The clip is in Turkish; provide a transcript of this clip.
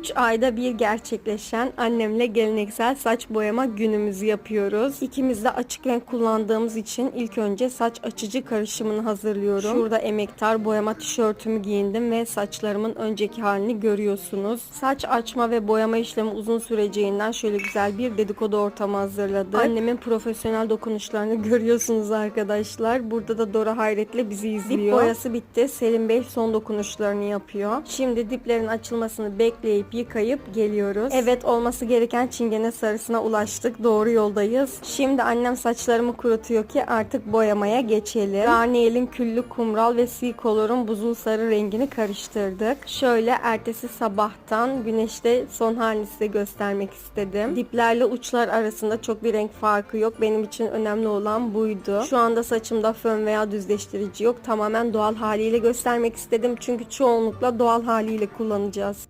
3 ayda bir gerçekleşen annemle geleneksel saç boyama günümüzü yapıyoruz. İkimiz de açık renk kullandığımız için ilk önce saç açıcı karışımını hazırlıyorum. Şurada emektar boyama tişörtümü giyindim ve saçlarımın önceki halini görüyorsunuz. Saç açma ve boyama işlemi uzun süreceğinden şöyle güzel bir dedikodu ortamı hazırladık. Annemin profesyonel dokunuşlarını görüyorsunuz arkadaşlar. Burada da Dora hayretle bizi izliyor. Dip boyası bitti. Selim Bey son dokunuşlarını yapıyor. Şimdi diplerin açılmasını bekleyip yıkayıp geliyoruz. Evet olması gereken çingene sarısına ulaştık. Doğru yoldayız. Şimdi annem saçlarımı kurutuyor ki artık boyamaya geçelim. Garniyel'in küllü kumral ve sea color'un buzul sarı rengini karıştırdık. Şöyle ertesi sabahtan güneşte son halini size göstermek istedim. Diplerle uçlar arasında çok bir renk farkı yok. Benim için önemli olan buydu. Şu anda saçımda fön veya düzleştirici yok. Tamamen doğal haliyle göstermek istedim. Çünkü çoğunlukla doğal haliyle kullanacağız.